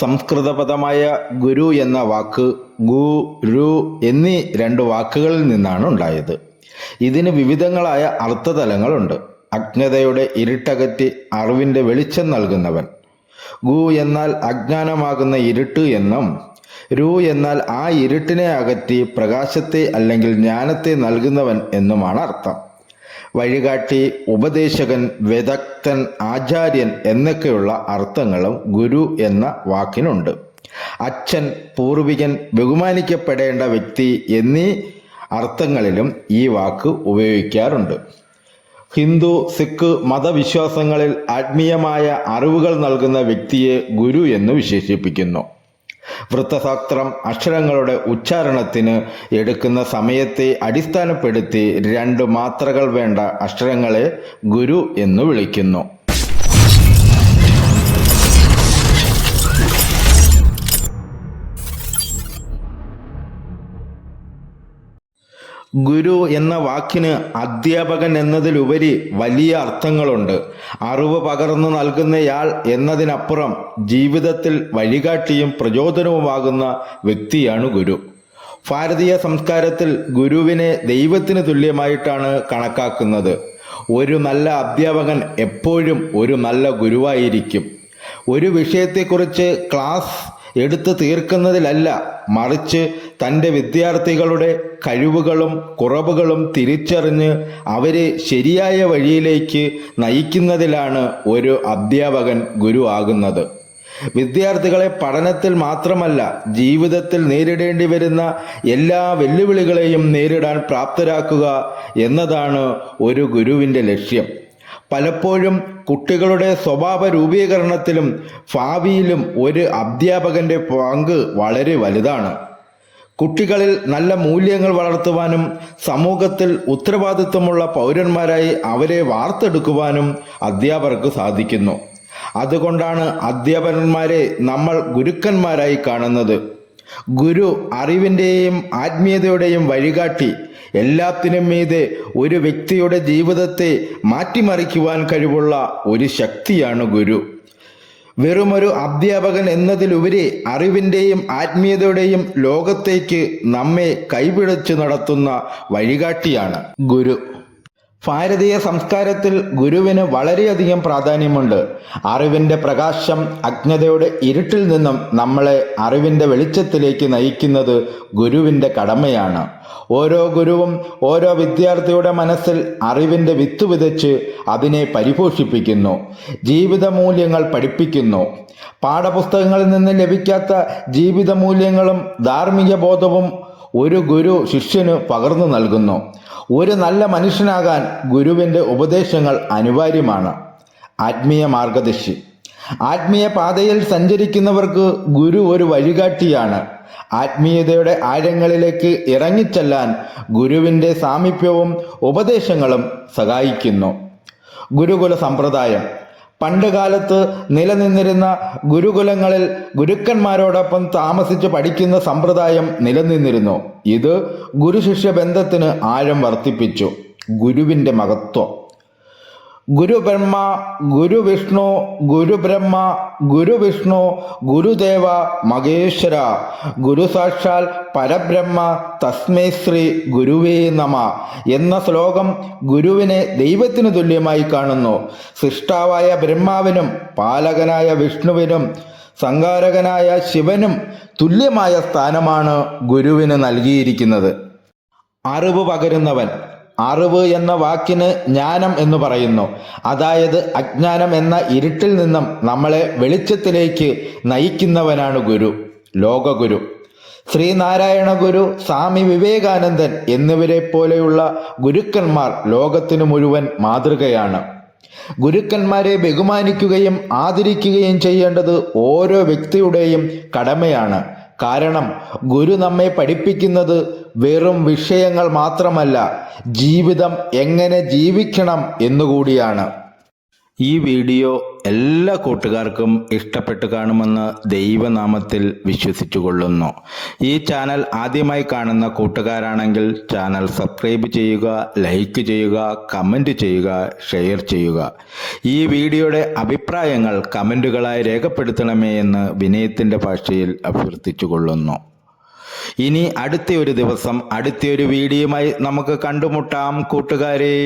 സംസ്കൃത പദമായ ഗുരു എന്ന വാക്ക് ഗു രു എന്നീ രണ്ട് വാക്കുകളിൽ നിന്നാണ് ഉണ്ടായത്. ഇതിന് വിവിധങ്ങളായ അർത്ഥതലങ്ങളുണ്ട്. അജ്ഞതയുടെ ഇരുട്ടകറ്റി അറിവിന്റെ വെളിച്ചം നൽകുന്നവൻ. ഗു എന്നാൽ അജ്ഞാനമാകുന്ന ഇരുട്ട് എന്നും രു എന്നാൽ ആ ഇരുട്ടിനെ അകറ്റി പ്രകാശത്തെ അല്ലെങ്കിൽ ജ്ഞാനത്തെ നൽകുന്നവൻ എന്നുമാണ് അർത്ഥം. വഴികാട്ടി ഉപദേശകൻ വിദഗ്ധൻ ആചാര്യൻ എന്നൊക്കെയുള്ള അർത്ഥങ്ങളും ഗുരു എന്ന വാക്കിനുണ്ട്. അച്ഛൻ പൂർവികൻ ബഹുമാനിക്കപ്പെടേണ്ട വ്യക്തി എന്നീ അർത്ഥങ്ങളിലും ഈ വാക്ക് ഉപയോഗിക്കാറുണ്ട്. ഹിന്ദു സിഖ് മതവിശ്വാസങ്ങളിൽ ആത്മീയമായ അറിവുകൾ നൽകുന്ന വ്യക്തിയെ ഗുരു എന്ന് വിശേഷിപ്പിക്കുന്നു. വൃത്തശാസ്ത്രം അക്ഷരങ്ങളുടെ ഉച്ചാരണത്തിന് എടുക്കുന്ന സമയത്തെ അടിസ്ഥാനപ്പെടുത്തി രണ്ട് മാത്രകൾ വേണ്ട അക്ഷരങ്ങളെ ഗുരു എന്ന് വിളിക്കുന്നു. ഗുരു എന്ന വാക്കിന് അധ്യാപകൻ എന്നതിലുപരി വലിയ അർത്ഥങ്ങളുണ്ട്. അറിവ് പകർന്നു നൽകുന്നയാൾ എന്നതിനപ്പുറം ജീവിതത്തിൽ വഴികാട്ടിയും പ്രചോദനവുമാകുന്ന വ്യക്തിയാണ് ഗുരു. ഭാരതീയ സംസ്കാരത്തിൽ ഗുരുവിനെ ദൈവത്തിന് തുല്യമായിട്ടാണ് കണക്കാക്കുന്നത്. ഒരു നല്ല അധ്യാപകൻ എപ്പോഴും ഒരു നല്ല ഗുരുവായിരിക്കും. ഒരു വിഷയത്തെക്കുറിച്ച് ക്ലാസ് എടുത്തു തീർക്കുന്നതിലല്ല മറിച്ച് തന്റെ വിദ്യാർത്ഥികളുടെ കഴിവുകളും കുറവുകളും തിരിച്ചറിഞ്ഞ് അവരെ ശരിയായ വഴിയിലേക്ക് നയിക്കുന്നതിലാണ് ഒരു അധ്യാപകൻ ഗുരു ആകുന്നത്. വിദ്യാർത്ഥികളെ പഠനത്തിൽ മാത്രമല്ല ജീവിതത്തിൽ നേരിടേണ്ടി വരുന്ന എല്ലാ വെല്ലുവിളികളെയും നേരിടാൻ പ്രാപ്തരാക്കുക എന്നതാണ് ഒരു ഗുരുവിന്റെ ലക്ഷ്യം. പലപ്പോഴും കുട്ടികളുടെ സ്വഭാവ രൂപീകരണത്തിലും ഭാവിയിലും ഒരു അധ്യാപകന്റെ പങ്ക് വളരെ വലുതാണ്. കുട്ടികളിൽ നല്ല മൂല്യങ്ങൾ വളർത്തുവാനും സമൂഹത്തിൽ ഉത്തരവാദിത്വമുള്ള പൗരന്മാരായി അവരെ വാർത്തെടുക്കുവാനും അധ്യാപകർക്ക് സാധിക്കുന്നു. അതുകൊണ്ടാണ് അധ്യാപകന്മാരെ നമ്മൾ ഗുരുക്കന്മാരായി കാണുന്നത്. ഗുരു അറിവിന്റെയും ആത്മീയതയുടെയും വഴികാട്ടി എല്ലാത്തിനും മീതെ ഒരു വ്യക്തിയുടെ ജീവിതത്തെ മാറ്റിമറിക്കുവാൻ കഴിവുള്ള ഒരു ശക്തിയാണ് ഗുരു. വെറുമൊരു അധ്യാപകൻ എന്നതിലുപരി അറിവിന്റെയും ആത്മീയതയുടെയും ലോകത്തേക്ക് നമ്മെ കൈപിടിച്ചു നടത്തുന്ന വഴികാട്ടിയാണ് ഗുരു. ഭാരതീയ സംസ്കാരത്തിൽ ഗുരുവിന് വളരെയധികം പ്രാധാന്യമുണ്ട്. അറിവിന്റെ പ്രകാശം അജ്ഞതയുടെ ഇരുട്ടിൽ നിന്നും നമ്മളെ അറിവിന്റെ വെളിച്ചത്തിലേക്ക് നയിക്കുന്നത് ഗുരുവിന്റെ കടമയാണ്. ഓരോ ഗുരുവും ഓരോ വിദ്യാർത്ഥിയുടെ മനസ്സിൽ അറിവിന്റെ വിത്ത് വിതച്ച് അതിനെ പരിപോഷിപ്പിക്കുന്നു. ജീവിത മൂല്യങ്ങൾ പഠിപ്പിക്കുന്നു. പാഠപുസ്തകങ്ങളിൽ നിന്ന് ലഭിക്കാത്ത ജീവിത മൂല്യങ്ങളും ധാർമ്മിക ബോധവും ഒരു ഗുരു ശിഷ്യന് പകർന്നു നൽകുന്നു. ഒരു നല്ല മനുഷ്യനാകാൻ ഗുരുവിന്റെ ഉപദേശങ്ങൾ അനിവാര്യമാണ്. ആത്മീയ മാർഗദർശി. ആത്മീയ പാതയിൽ സഞ്ചരിക്കുന്നവർക്ക് ഗുരു ഒരു വഴികാട്ടിയാണ്. ആത്മീയതയുടെ ആഴങ്ങളിലേക്ക് ഇറങ്ങിച്ചെല്ലാൻ ഗുരുവിന്റെ സാമീപ്യവും ഉപദേശങ്ങളും സഹായിക്കുന്നു. ഗുരുകുല സമ്പ്രദായം. പണ്ട് കാലത്ത് നിലനിന്നിരുന്ന ഗുരുകുലങ്ങളിൽ ഗുരുക്കന്മാരോടൊപ്പം താമസിച്ച് പഠിക്കുന്ന സമ്പ്രദായം നിലനിന്നിരുന്നു. ഇത് ഗുരുശിഷ്യ ബന്ധത്തിന് ആഴം വർദ്ധിപ്പിച്ചു. ഗുരുവിന്റെ മഹത്വം. ഗുരുബ്രഹ്മ ഗുരുവിഷ്ണു ഗുരുബ്രഹ്മ ഗുരുവിഷ്ണു ഗുരുദേവ മഹേശ്വര. ഗുരു സാക്ഷാൽ പരബ്രഹ്മ തസ്മൈ ശ്രീ ഗുരുവേ നമ എന്ന ശ്ലോകം ഗുരുവിനെ ദൈവത്തിന് തുല്യമായി കാണുന്നു. സൃഷ്ടാവായ ബ്രഹ്മാവിനും പാലകനായ വിഷ്ണുവിനും സംഹാരകനായ ശിവനും തുല്യമായ സ്ഥാനമാണ് ഗുരുവിന് നൽകിയിരിക്കുന്നത്. അറിവ് പകരുന്നവൻ. അറിവ് എന്ന വാക്കിന് ജ്ഞാനം എന്ന് പറയുന്നു. അതായത് അജ്ഞാനം എന്ന ഇരുട്ടിൽ നിന്നും നമ്മളെ വെളിച്ചത്തിലേക്ക് നയിക്കുന്നവനാണ് ഗുരു ലോകഗുരു. ശ്രീനാരായണ ഗുരു സ്വാമി വിവേകാനന്ദൻ എന്നിവരെ പോലെയുള്ള ഗുരുക്കന്മാർ ലോകത്തിനു മുഴുവൻ മാതൃകയാണ്. ഗുരുക്കന്മാരെ ബഹുമാനിക്കുകയും ആദരിക്കുകയും ചെയ്യേണ്ടത് ഓരോ വ്യക്തിയുടെയും കടമയാണ്. കാരണം ഗുരു നമ്മെ പഠിപ്പിക്കുന്നത് വെറും വിഷയങ്ങൾ മാത്രമല്ല ജീവിതം എങ്ങനെ ജീവിക്കണം എന്നുകൂടിയാണ്. ഈ വീഡിയോ എല്ലാ കൂട്ടുകാർക്കും ഇഷ്ടപ്പെട്ട് കാണുമെന്ന് ദൈവനാമത്തിൽ വിശ്വസിച്ചു കൊള്ളുന്നു ഈ ചാനൽ ആദ്യമായി കാണുന്ന കൂട്ടുകാരാണെങ്കിൽ ചാനൽ സബ്സ്ക്രൈബ് ചെയ്യുക ലൈക്ക് ചെയ്യുക കമന്റ് ചെയ്യുക ഷെയർ ചെയ്യുക. ഈ വീഡിയോയുടെ അഭിപ്രായങ്ങൾ കമന്റുകളായി രേഖപ്പെടുത്തണമേ എന്ന് വിനയത്തിന്റെ ഭാഷയിൽ അഭ്യർത്ഥിച്ചു കൊള്ളുന്നു ഇനി അടുത്ത ഒരു ദിവസം അടുത്ത ഒരു വീഡിയോയുമായി നമുക്ക് കണ്ടുമുട്ടാം കൂട്ടുകാരെ.